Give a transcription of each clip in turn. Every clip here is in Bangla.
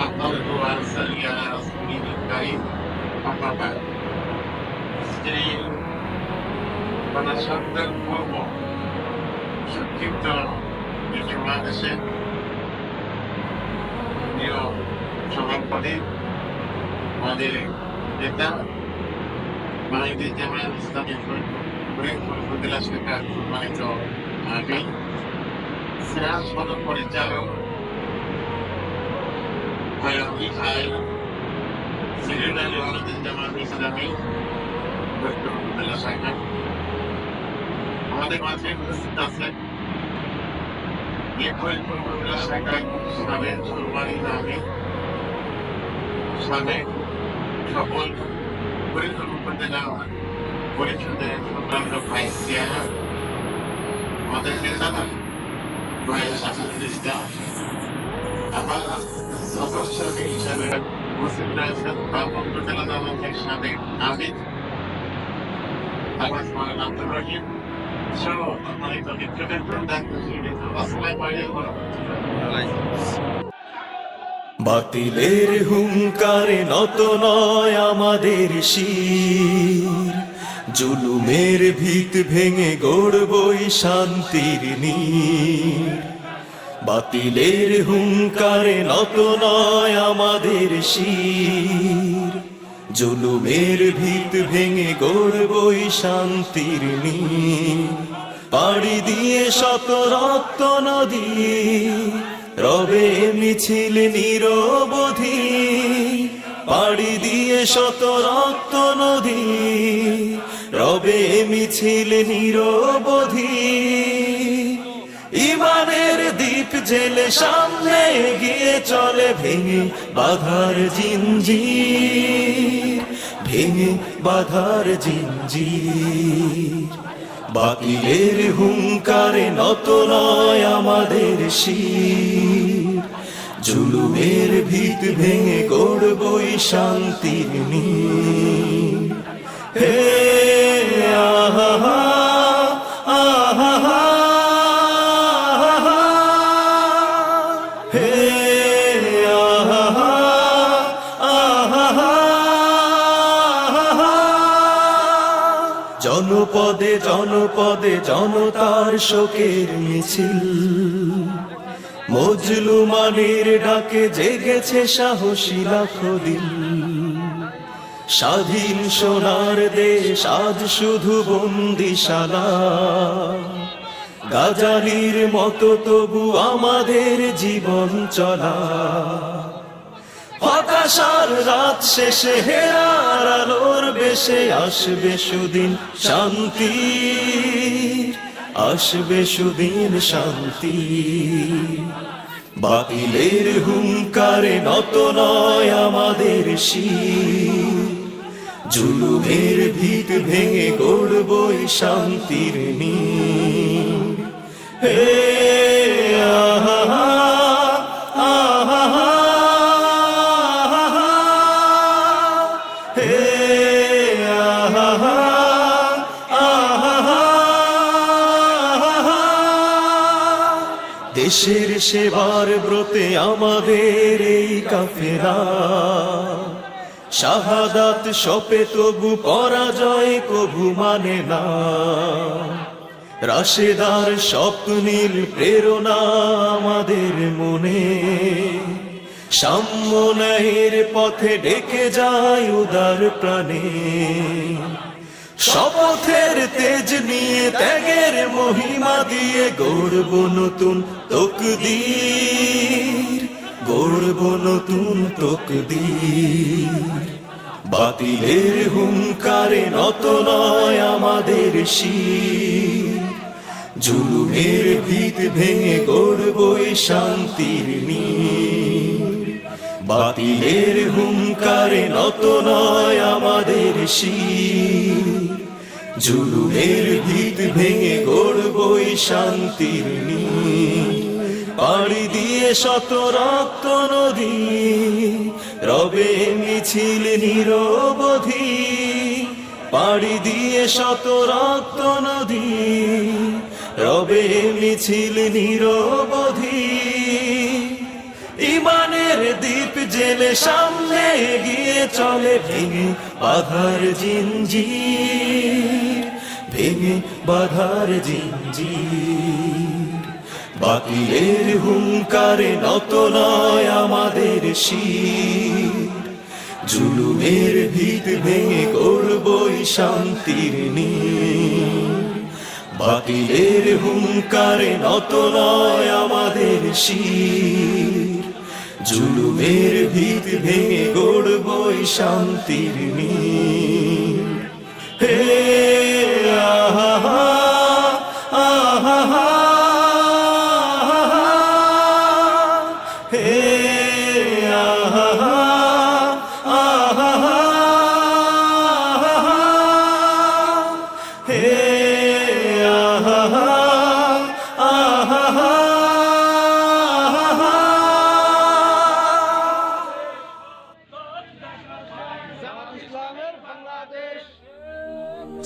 أحمده وأصلي على رسوله الكريم أما بعد স্ত্রী মানে সন্তান পূর্ব সংক্ষিপ্ত বাংলাদেশে প্রিয় সভাপতি আমাদের নেতা বাংলাদেশ জামায়াত ইসলামী ফরিদপুর উপজেলা শাখার সম্মানিত আমি সিরাজ সদর পরিচালক হায়াতি আই সেক্রেটারি বাংলাদেশ জামায়াত ইসলামী ফরিদপুর উপজেলা শাখা আমাদের মাঝে উপস্থিত আছেন সাবেক সকল পরিষদ উপজেলা পরিষদের সম্মানিত ভাইস চেয়ারম্যান আমাদের নেতা ভাইস বাতিলের হুঙ্কারে নত নয় আমাদের শির। জুলুমের ভিত ভেঙে গড়বই শান্তির নীর। বাতিলের হুঙ্কারে নত নয় আমাদের শির। জুলুমের ভিত ভেঙে গড়বই শান্তির পাড়ি দিয়ে শত রক্ত নদী, রবে মিছিল নিরবধি। পাড়ি দিয়ে শত রক্ত নদী, রবে মিছিল নিরবধি। ইমানের দ্বীপ জেলে সামনে গিয়ে চলে ভেঙে বাধার জিঞ্জির ভেঙে বাধার জিঞ্জির বাতিলের হুঙ্কারে নত নয় আমাদের শির। জুলুমের ভিত ভেঙে গড়বই শান্তির নীর। হে জনপদে জনপদে জনতার শোকের মিছিল। মজলুমানের ডাকে জেগেছে সাহসী লাখো দিল। স্বাধীন সোনার দেশ, আজ শুধু বন্দিশালা। গাজালির মতো তবু আমাদের জীবন চলা। হতাশার রাত শেষে হেরার আলোর বেশে আসবে সুদিন শান্তি। আসবে সুদিন শান্তি। বাতিলের হুঙ্কারে নত নয় আমাদের শির জুলুমের ভিত ভেঙে গড়বই শান্তির নীর। হে দেশের সেবার ব্রতে আমাদের এই কাফেরা শাহাদাত সপে তবু পরাজয় কভু মানে না। রাশেদার স্বপ্নীল প্রেরণা আমাদের মনে। সাম্যের পথে ডেকে যায় উদার প্রাণে। শপথের তেজ নিয়ে, ত্যাগের মহিমা দিয়ে গড়ব নতুন তকদীর, গড়ব নতুন তকদীর। বাতিলের হুঙ্কারে নত নয় আমাদের শির। জুলুমের ভিত ভেঙে গড়বই শান্তির নীর বাতিলের হুঙ্কারে নত নয় আমাদের শির। জুলুমের ভিত ভেঙে গড়বই শান্তির পাড়ি দিয়ে শত রক্ত নদী, রবে মিছিল নিরবধি। পাড়ি দিয়ে শত রক্ত নদী, রবে মিছিল নিরবধি। ইমানের দ্বীপ জেলে সামনে এগিয়ে চলে ভেঙে বাধার জিঞ্জির ভেঙে বাধার জিঞ্জির। বাতিলের হুঙ্কারে নত নয় আমাদের শির। জুলুমের ভিত ভেঙে করবই শান্তির নীর। বাতিলের হুঙ্কারে নত নয় আমাদের শির। জুলুমের ভিত ভেঙে গড়বই শান্তির নীর। হে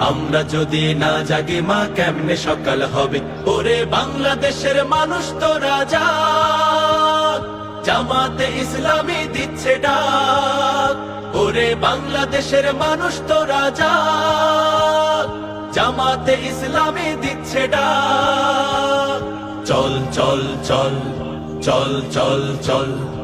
আমরা যদি না জাগি, মা কেমনে সকাল হবে? ওরে বাংলাদেশের মানুষ তো রাজা। জামাতে ইসলামী দিচ্ছে ডাক। ওরে বাংলাদেশের মানুষ তো রাজা। জামাতে ইসলামী দিচ্ছে ডাক। চল চল চল চল চল চল।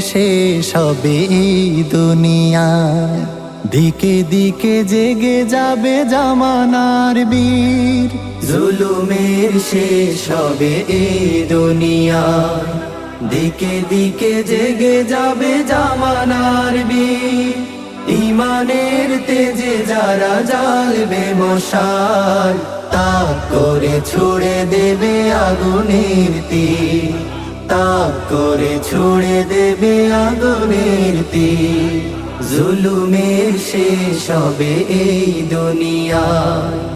শেষ হবে এই দুনিয়ায়। দিকে দিকে জেগে যাবে জামানার বীর। জুলুমের শেষ হবে এই দুনিয়ায়। দিকে দিকে জেগে যাবে জামানার বীর। ইমানের তেজে যারা জ্বালবে মশাল, তাক করে ছুড়ে দেবে আগুনের তীর। তাক করে ছুড়ে দেবে আগুনের তীর। জুলুমের শেষ হবে এই দুনিয়ায়